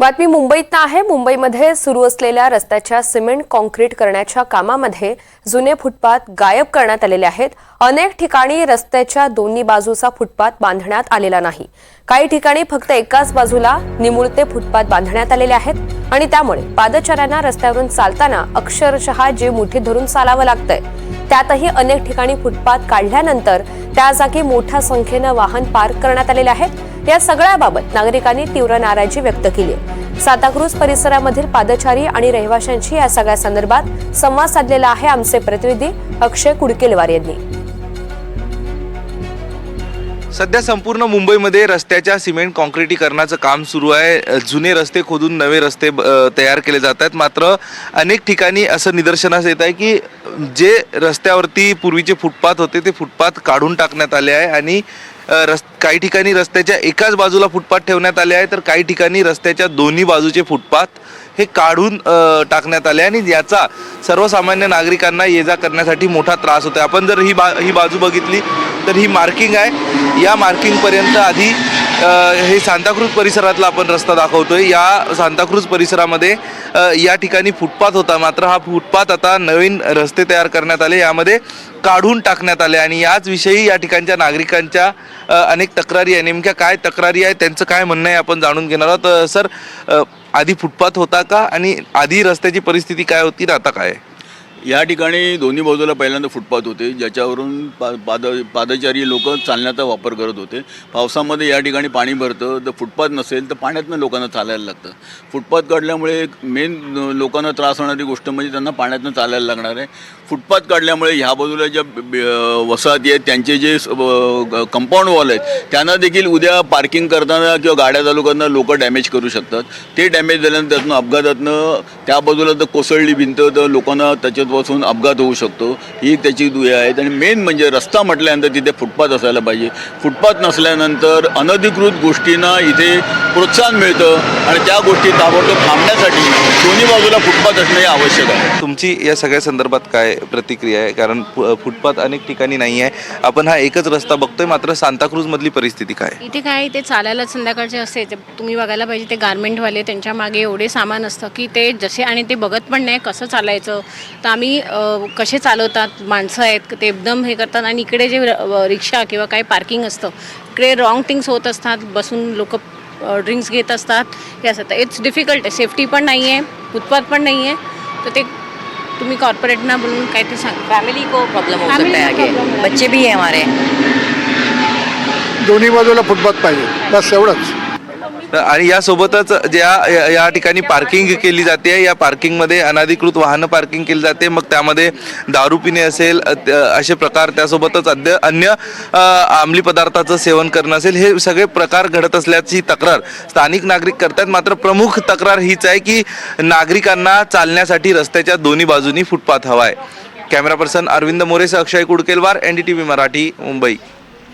बातमी मुंबईत आहे. मुंबईमध्ये सुरू असलेल्या रस्त्याच्या सिमेंट कॉन्क्रीट करण्याच्या कामामध्ये जुने फुटपाथ गायब करण्यात आलेले आहेत. अनेक ठिकाणी रस्त्याच्या दोन्ही बाजूचा फुटपाथ बांधण्यात आलेला नाही. काही ठिकाणी फक्त एकाच बाजूला निमुळते फुटपाथ बांधण्यात आलेले आहेत आणि त्यामुळे पादचाऱ्यांना रस्त्यावरून चालताना अक्षरशः जे मुठी धरून चालावं लागतंय. त्यातही अनेक ठिकाणी फुटपाथ काढल्यानंतर त्या जागी मोठ्या संख्येनं वाहन पार्क करण्यात आलेले आहेत. या सगळ्याबाबत नागरिकांनी तीव्र नाराजी व्यक्त केली आहे. सांताक्रूज परिसरामधील पादचारी आणि रहिवाशांशी या सगळ्या संदर्भात संवाद साधलेला आहे आमचे प्रतिनिधी अक्षय कुडकेलवार यांनी. सध्या संपूर्ण मुंबईमध्ये रस्त्याच्या सिमेंट कॉन्क्रिटीकरणाचं काम सुरू आहे. जुने रस्ते खोदून नवे रस्ते तयार केले जात आहेत. मात्र अनेक ठिकाणी असं निदर्शनास येत आहे की जे रस्त्यावरती पूर्वीचे फुटपाथ होते ते फुटपाथ काढून टाकण्यात आले आहे आणि रस् काही ठिकाणी रस्त्याच्या एकाच बाजूला फुटपाथ ठेवण्यात आले आहे तर काही ठिकाणी रस्त्याच्या दोन्ही बाजूचे फुटपाथ हे काढून टाकण्यात आले आणि याचा सर्वसामान्य नागरिकांना ये जा करण्यासाठी मोठा त्रास होतो आपण जर ही बा ही बाजू बघितली तर ही मार्किंग आहे. या मार्किंगपर्यंत आधी हे सांताक्रूज परिसरातला आपण रस्ता दाखवतोय. या सांताक्रूज परिसरामध्ये या ठिकाणी फुटपाथ होता. मात्र हा फुटपाथ आता नवीन रस्ते तयार करण्यात आले. यामध्ये काढून टाकण्यात आले आणि याच विषयी या ठिकाणच्या नागरिकांच्या अनेक तक्रारी आहे. नेमक्या काय तक्रारी आहे त्यांचं काय म्हणणं आहे आपण जाणून घेणार आहोत. सर आधी फुटपाथ होता का? आणि आधी रस्त्याची परिस्थिती काय होती ना आता काय आहे? या ठिकाणी दोन्ही बाजूला पहिल्यांदा फुटपाथ होते ज्याच्यावरून पा पाद पादचारी लोक चालण्याचा वापर करत होते. पावसामध्ये या ठिकाणी पाणी भरतं तर फुटपाथ नसेल तर पाण्यातनं लोकांना चालायला लागतं. फुटपाथ काढल्यामुळे मेन लोकांना त्रास होणारी गोष्ट म्हणजे त्यांना पाण्यातनं चालायला लागणार आहे. फुटपाथ काढल्यामुळे ह्या बाजूला ज्या ब- वसाहती आहेत त्यांचे जे कंपाऊंड वॉल आहेत त्यांना देखील उद्या पार्किंग करताना किंवा गाड्या चालू करताना लोक डॅमेज करू शकतात. ते डॅमेज झाल्यानंतर त्यातनं अपघातातनं त्या बाजूला जर कोसळली भिंत तर लोकांना त्याच्या त्याच्यात बसून अपघात होऊ शकतो ही एक त्याची दुय आहेत. आणि मेन म्हणजे रस्ता म्हटल्यानंतर तिथे फुटपाथ असायला पाहिजे. फुटपाथ नसल्यानंतर अनधिकृत गोष्टींना इथे प्रोत्साहन मिळतं आणि त्या गोष्टी ताबडतोब थांबण्यासाठी दोन्ही बाजूला फुटपाथ असणं हे आवश्यक आहे. तुमची या सगळ्या संदर्भात काय प्रतिक्रिया आहे? कारण फु- फुटपाथ अनेक ठिकाणी नाही आहे. आपण हा एकच रस्ता बघतोय मात्र सांताक्रूज मधली परिस्थिती काय? इथे काय ते चालायला संध्याकाळचे असते. ते तुम्ही बघायला पाहिजे ते गारमेंटवाले त्यांच्या मागे एवढे सामान असतं की ते जसे आणि ते बघत पण नाही कसं चालायचं. तर आम्ही कसे चालवतात माणसं आहेत ते एकदम हे करतात आणि इकडे जे रिक्षा किंवा काही पार्किंग असतं इकडे रॉंग थिंग्स होत असतात बसून लोक ड्रिंक्स घेत असतात हे असं. इट्स डिफिकल्ट आहे. सेफ्टी पण नाही आहे फुटपाथ पण नाही आहे तर ते तुम्ही कॉर्पोरेटना बोलून काय ते सांग. फैमिली को प्रॉब्लम हो Family सकता है को आगे. problem हो बच्चे भी हैं हमारे. दोन्ही बाजूला फुटपाथ पाहिजे. बस एवढंच. तर आणि यासोबतच ज्या या- या ठिकाणी पार्किंग केली जाते या पार्किंगमध्ये अनधिकृत वाहनं पार्किंग केली जाते मग त्यामध्ये दारू पिणे असेल अ, त- असे प्रकार त्यासोबतच अद्य अन्य अ, अंमली पदार्थाचं सेवन करणं असेल हे सगळे प्रकार घडत असल्याची तक्रार स्थानिक नागरिक करतात. मात्र प्रमुख तक्रार हीच आहे की नागरिकांना चालण्यासाठी रस्त्याच्या दोन्ही बाजूनी फुटपाथ हवा आहे. Camera person Arvind मोरेसह Akshay Kudkelwar N D T V Marathi Mumbai.